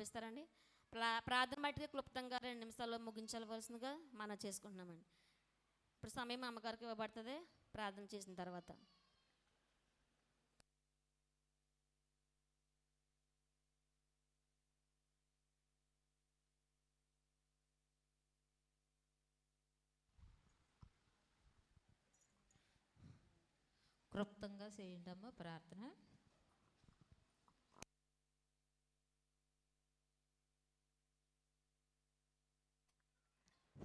పంపిస్తారండి ప్రా ప్రార్థన బట్టి క్లుప్తంగా రెండు నిమిషాల్లో ముగించవలసిందిగా మనం చేసుకుంటున్నామండి. ఇప్పుడు సమయం అమ్మగారికి ఇవ్వబడుతుంది. ప్రార్థన చేసిన తర్వాత. క్లుప్తంగా చేయండమ్మా ప్రార్థన.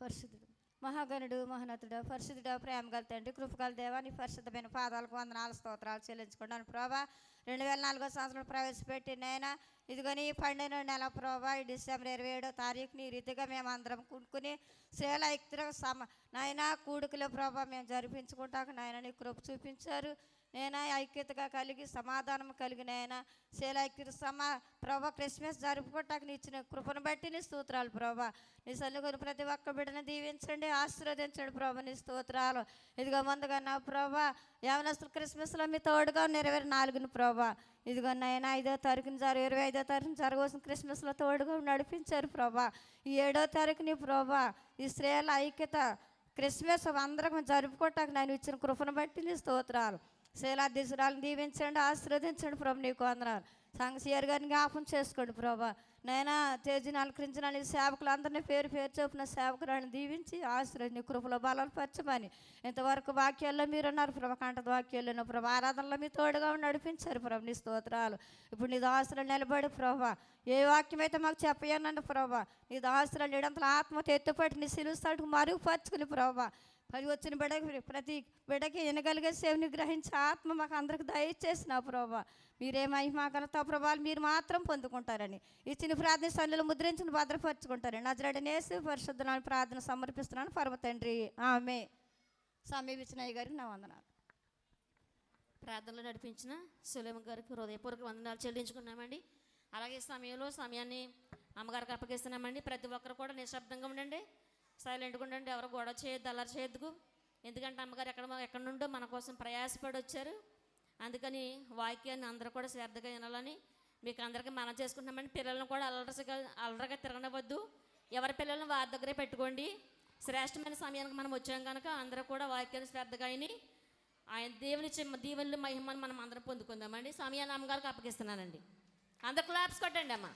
పరిశుద్ధుడు. మహాగణుడు మహోన్నతుడు పరిశుద్ధుడు ప్రేమ గల తండ్రి కృపగల దేవా నీ పరిశుద్ధమైన పాదాలకు వందనాలు స్తోత్రాలు చెల్లించుకున్నాను ప్రభా. రెండు వేల నాలుగో సంవత్సరం ప్రవేశపెట్టి నేను ఇదిగోని నీ పన్నెండు నెల ప్రభా ఈ డిసెంబర్ ఇరవై ఏడో తారీఖుని ఈ రీతిగా మేము అందరం కూడుకుని శ్రేల ఐక్యత సమ నాయన కూడుకుల ప్రభా మేము జరిపించుకుంటాక నాయన నీ కృప చూపించారు. నేనా ఐక్యతగా కలిగి సమాధానం కలిగిన ఆయన శీల ఐక్యత సమా ప్రభా క్రిస్మస్ జరుపుకోవటానికి ఇచ్చిన కృపను బట్టి నీ స్తోత్రాలు ప్రభా. నీ సల్లుకొని ప్రతి ఒక్క బిడ్డను దీవించండి ఆశీర్వదించండి ప్రభా నీ స్తోత్రాలు. ఇదిగో ముందుగా నా ప్రభా యవనస్తులు క్రిస్మస్లో మీ తోడుగా నెరవేరు నాలుగుని ప్రభా. ఇదిగో నాయన ఐదో తారీఖున జరు ఇరవై ఐదో తారీఖున జరగవలసిన క్రిస్మస్లో తోడుగా నడిపించారు ప్రభా. ఈ ఏడో తారీఖుని ప్రభా ఈ స్త్రీల ఐక్యత క్రిస్మస్ అందరం జరుపుకోవటానికి నేను ఇచ్చిన కృపను బట్టి నీ స్తోత్రాలు. శీలాధీశ్వరాలను దీవించండి ఆశీర్వదించండి ప్రభు నీకు వందనాలు. సంఘసీఆర్ గారిని జ్ఞాపం చేసుకోండి ప్రభా. నైనా తేజీని అలంకరించిన నీ సేవకులందరినీ పేరు పేరు చొప్పున సేవకురాన్ని దీవించి ఆశ్రయించి కృపలో బలాలు పరచమని. ఇంతవరకు వాక్యాల్లో మీరు ఉన్నారు ప్రభా కంటద వాక్యాల్లో ఆరాధనలో మీ తోడుగా నడిపించారు. ప్రభు నీ స్తోత్రాలు. ఇప్పుడు నీ దాసులు నిలబడి ప్రభా ఏ వాక్యం అయితే మాకు చెప్పయనండి ప్రభా. నీ దాసులు నీడంతల ఆత్మ ఎత్తుపట్టి నీ సిలుస్తాడుకు మరుగుపరచుకుని ప్రభా పది వచ్చిన బిడ ప్రతి బిడకి వినగలిగే సేవని గ్రహించి ఆత్మ మాకు అందరికి దయచేసిన ప్రభా. మీరే మహిమా ఘనత ప్రభావాలు మీరు మాత్రం పొందుకుంటారని. ఇచ్చిన ప్రార్థన సన్నులు ముద్రించిన భద్రపరుచుకుంటారని. నజరడనేసి పరిశుద్ధనాన్ని ప్రార్థన సమర్పిస్తున్నాను. పరమ తండ్రి. ఆమె సమీపించిన గారికి నా వందనాలు. ప్రార్థనలో నడిపించిన సులేమ గారికి హృదయపూర్వక వందనాలు చెల్లించుకున్నామండి. అలాగే సమయంలో సమయాన్ని అమ్మగారికి అప్పగిస్తున్నామండి. ప్రతి ఒక్కరు కూడా నిశ్శబ్దంగా ఉండండి. సైలెంట్గా ఉండండి ఎవరు గొడవ చేయొద్దు అల్లరి చేయొద్దుకు. ఎందుకంటే అమ్మగారు ఎక్కడ ఎక్కడి నుండో మన కోసం ప్రయాసపడి వచ్చారు. అందుకని వాక్యాన్ని అందరూ కూడా శ్రద్ధగా వినాలని మీకు అందరికీ మనం చేసుకుంటున్నామని పిల్లలను కూడా అల్లరసగా అల్లరిగా తిరగనవద్దు ఎవరి పిల్లలను వారి దగ్గరే పెట్టుకోండి. శ్రేష్టమైన సమయానికి మనం వచ్చాం కనుక అందరూ కూడా వాక్యాన్ని శ్రద్ధగా అయిని ఆయన దేవుని చిమ్మ దీవెనలు మహిమను మనం అందరం పొందుకుందామండి. సమయాన్ని అమ్మగారికి అప్పగిస్తున్నానండి. అందరు క్లాప్స్ కొట్టండి అమ్మ.